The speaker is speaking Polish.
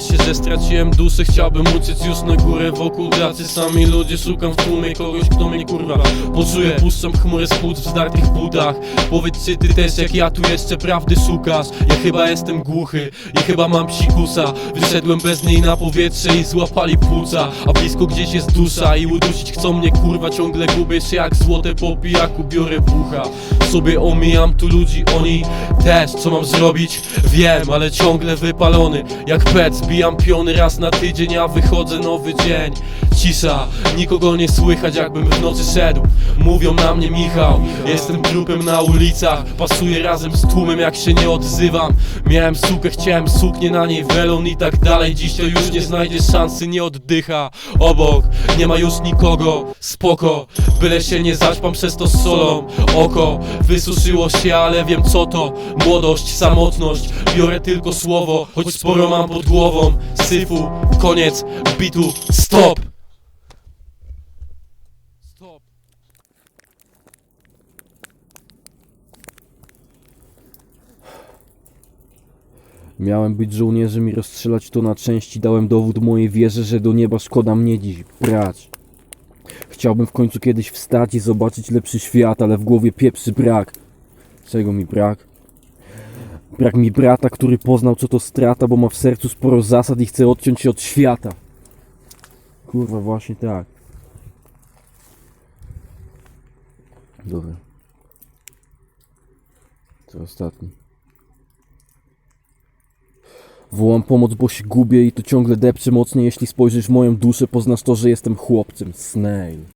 że straciłem duszę Chciałbym uciec już na górę. Wokół tacy sami ludzie Szukam w tłumie kogoś, kto mnie kurwa poczuje Puszczam chmury z płuc w zdartych butach Powiedz czy ty też jak ja tu jeszcze prawdy szukasz. Ja chyba jestem głuchy i chyba mam psikusa. Wyszedłem bez niej na powietrze i złapali płuca. A blisko gdzieś jest dusza i udusić chcą mnie kurwa Ciągle gubię się jak złote po pijaku biorę bucha. Sobie omijam tu ludzi, oni też. Co mam zrobić? Wiem, ale ciągle wypalony Jak pet, zbijam piony raz na tydzień A wychodzę nowy dzień Cisza, nikogo nie słychać jakbym w nocy szedł. Mówią na mnie Michał, jestem trupem na ulicach. Pasuję razem z tłumem jak się nie odzywam. Miałem sukę, chciałem suknię na niej welon i tak dalej. To już nie znajdziesz szansy, nie oddycha. Obok, nie ma już nikogo, spoko. Byle się nie zaćpam przez to solą. Oko, wysuszyło się, ale wiem co to. Młodość, samotność, biorę tylko słowo Choć sporo mam pod głową. Syfu, koniec, bitu, stop Stop Miałem być żołnierzem i rozstrzelać to na części. Dałem dowód mojej wierze, że do nieba szkoda mnie dziś brać. Chciałbym w końcu kiedyś wstać i zobaczyć lepszy świat, ale w głowie pieprzy brak. Czego mi brak? Brak mi brata, który poznał co to strata, bo ma w sercu sporo zasad i chce odciąć się od świata. Kurwa, właśnie tak. Dobra. To ostatni. Wołam pomoc, bo się gubię i to ciągle depczę mocniej. Jeśli spojrzysz w moją duszę, poznasz to, że jestem chłopcem. Snail.